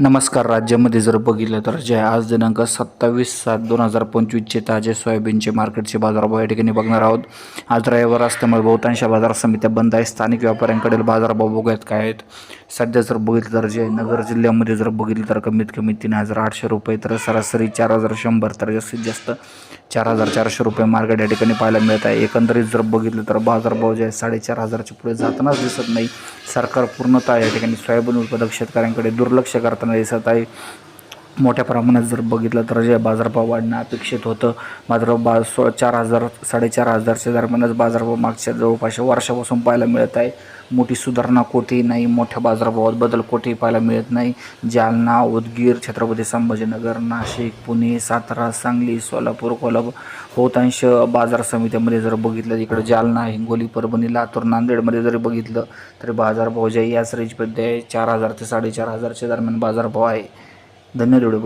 नमस्कार राज्यामध्ये जर बघितलं तर जे आज दिनांक सत्तावीस सात दोन हजार पंचवीसचे ताजे सोयाबीनचे मार्केटचे बाजारभाव या ठिकाणी बघणार आहोत. आज रविवार असल्यामुळे बहुतांश बाजार समित्या बंद आहेत. स्थानिक व्यापाऱ्यांकडील बाजारभाव बघूयात काय आहेत. सध्या जर बघितलं तर जे नगर जिल्ह्यामध्ये जर बघितलं तर कमीत कमी तीन हजार आठशे रुपये तर सरासरी चार हजार शंभर तर जास्तीत जास्त चार हजार चारशे रुपये मार्केट या ठिकाणी पाहायला मिळत आहे. एकंदरीत जर बघितलं तर बाजारभाव जे आहे साडेचार हजारच्या पुढे जातानाच दिसत नाही. सरकार पूर्णतः या ठिकाणी सोयाबीन उत्पादक शेतकऱ्यांकडे दुर्लक्ष करताना दिसत आहे. मोठ्या प्रमाणात जर बघितलं तर जे बाजारभाव वाढणं अपेक्षित होतं मात्र बा सो चार हजार साडेचार हजारच्या दरम्यानच बाजारभाव मागच्या जवळपास वर्षापासून पाहायला मिळत आहे. मोठी सुधारणा कोठेही नाही मोठ्या बाजारभावात बदल कोठेही पाहायला मिळत नाही. जालना उदगीर छत्रपती संभाजीनगर नाशिक पुणे सातारा सांगली सोलापूर कोल्हापूर बहुतांश बाजार समित्यामध्ये जर बघितलं इकडं जालना हिंगोली परभणी लातूर नांदेडमध्ये जरी बघितलं तरी बाजारभाव जे याच रेंजमध्ये आहे चार हजार ते साडेचार हजारच्या दरम्यान बाजारभाव आहे. ധന്യരോട്